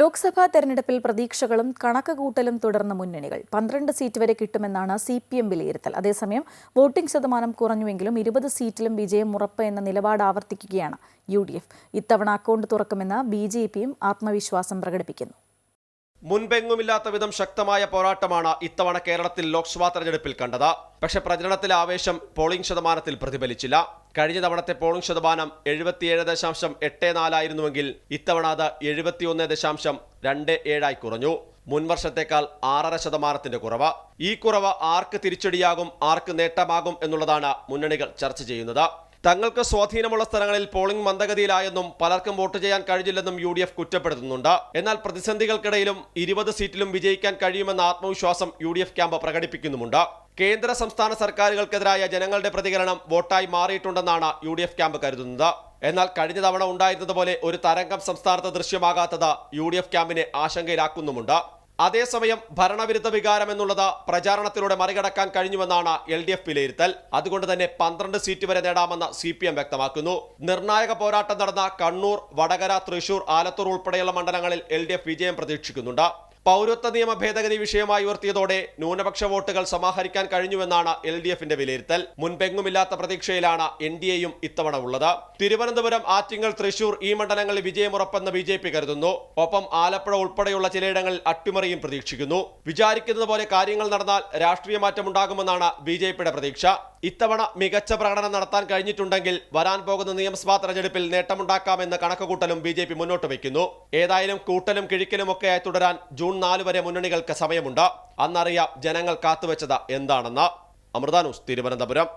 ലോക്സഭാ തെരഞ്ഞെടുപ്പിൽ പ്രതീക്ഷകളും കണക്കുകൂട്ടലും തുടർന്ന മുന്നണികൾ. പന്ത്രണ്ട് സീറ്റ് വരെ കിട്ടുമെന്നാണ് സി പി എം വിലയിരുത്തൽ. അതേസമയം വോട്ടിംഗ് ശതമാനം കുറഞ്ഞുവെങ്കിലും ഇരുപത് സീറ്റിലും വിജയം ഉറപ്പ് എന്ന നിലപാട് ആവർത്തിക്കുകയാണ് യു ഡി എഫ്. ഇത്തവണ അക്കൗണ്ട് തുറക്കുമെന്ന് ബി ജെ പിയും ആത്മവിശ്വാസം പ്രകടിപ്പിക്കുന്നു. മുൻപെങ്ങുമില്ലാത്ത വിധം ശക്തമായ പോരാട്ടമാണ് ഇത്തവണ കേരളത്തിൽ ലോക്സഭാ തെരഞ്ഞെടുപ്പിൽ കണ്ടത്. പക്ഷെ പ്രചരണത്തിലെ ആവേശം പോളിംഗ് ശതമാനത്തിൽ പ്രതിഫലിച്ചില്ല. കഴിഞ്ഞ തവണത്തെ പോളിംഗ് ശതമാനം എഴുപത്തിയേഴ് ദശാംശം എട്ട് നാലായിരുന്നുവെങ്കിൽ ഇത്തവണ അത് എഴുപത്തിയൊന്ന് ദശാംശം രണ്ട് ഏഴായി കുറഞ്ഞു. മുൻവർഷത്തേക്കാൾ ആറര ശതമാനത്തിന്റെ കുറവ്. ഈ കുറവ് ആർക്ക് തിരിച്ചടിയാകും ആർക്ക് നേട്ടമാകും എന്നുള്ളതാണ് മുന്നണികൾ ചർച്ച ചെയ്യുന്നത്. തങ്ങൾക്ക് സ്വാധീനമുള്ള സ്ഥലങ്ങളിൽ പോളിംഗ് മന്ദഗതിയിലായെന്നും പലർക്കും വോട്ട് ചെയ്യാൻ കഴിഞ്ഞില്ലെന്നും യു കുറ്റപ്പെടുത്തുന്നുണ്ട്. എന്നാൽ പ്രതിസന്ധികൾക്കിടയിലും ഇരുപത് സീറ്റിലും വിജയിക്കാൻ കഴിയുമെന്ന ആത്മവിശ്വാസം യു ക്യാമ്പ് പ്രകടിപ്പിക്കുന്നുമുണ്ട്. കേന്ദ്ര സംസ്ഥാന സർക്കാരുകൾക്കെതിരായ ജനങ്ങളുടെ പ്രതികരണം വോട്ടായി മാറിയിട്ടുണ്ടെന്നാണ് യു ക്യാമ്പ് കരുതുന്നത്. എന്നാൽ കഴിഞ്ഞ തവണ ഉണ്ടായിരുന്നതുപോലെ ഒരു തരംഗം സംസ്ഥാനത്ത് ദൃശ്യമാകാത്തത് യു ക്യാമ്പിനെ ആശങ്കയിലാക്കുന്നുമുണ്ട്. അതേസമയം ഭരണവിരുദ്ധ വികാരം എന്നുള്ളത് പ്രചാരണത്തിലൂടെ മറികടക്കാൻ കഴിഞ്ഞുവെന്നാണ് എൽ ഡി എഫ് വിലയിരുത്തൽ. അതുകൊണ്ട് തന്നെ പന്ത്രണ്ട് സീറ്റ് വരെ നേടാമെന്ന് സി പി എം വ്യക്തമാക്കുന്നു. നിർണായക പോരാട്ടം നടന്ന കണ്ണൂർ വടകര തൃശൂർ ആലത്തൂർ ഉൾപ്പെടെയുള്ള മണ്ഡലങ്ങളിൽ എൽ ഡി എഫ് വിജയം പ്രതീക്ഷിക്കുന്നുണ്ട്. പൗരത്വ നിയമ ഭേദഗതി വിഷയമായി ഉയർത്തിയതോടെ ന്യൂനപക്ഷ വോട്ടുകൾ സമാഹരിക്കാൻ കഴിഞ്ഞുവെന്നാണ് എൽ ഡി എഫിന്റെ വിലയിരുത്തൽ. മുൻപെങ്ങുമില്ലാത്ത പ്രതീക്ഷയിലാണ് എൻ ഡി എയും ഇത്തവണ ഉള്ളത്. തിരുവനന്തപുരം ആറ്റിങ്ങൽ തൃശൂർ ഈ മണ്ഡലങ്ങളിൽ വിജയമുറപ്പെന്ന് ബി ജെ പി കരുതുന്നു. ഒപ്പം ആലപ്പുഴ ഉൾപ്പെടെയുള്ള ചിലയിടങ്ങളിൽ അട്ടിമറിയും പ്രതീക്ഷിക്കുന്നു. വിചാരിക്കുന്നത് പോലെ കാര്യങ്ങൾ നടന്നാൽ രാഷ്ട്രീയ മാറ്റമുണ്ടാകുമെന്നാണ് ബി ജെ പിയുടെ പ്രതീക്ഷ. ഇത്തവണ മികച്ച പ്രകടനം നടത്താൻ കഴിഞ്ഞിട്ടുണ്ടെങ്കിൽ വരാൻ പോകുന്ന നിയമസഭാ തെരഞ്ഞെടുപ്പിൽ നേട്ടമുണ്ടാക്കാമെന്ന കണക്കുകൂട്ടലും ബി ജെ പി മുന്നോട്ട് വയ്ക്കുന്നു. ഏതായാലും കൂട്ടലും കിഴിക്കലുമൊക്കെയായി തുടരാൻ ജൂൺ നാല് വരെ മുന്നണികൾക്ക് സമയമുണ്ട്. അന്നറിയാം ജനങ്ങൾ കാത്തുവച്ചത് എന്താണെന്ന്. അമൃത തിരുവനന്തപുരം.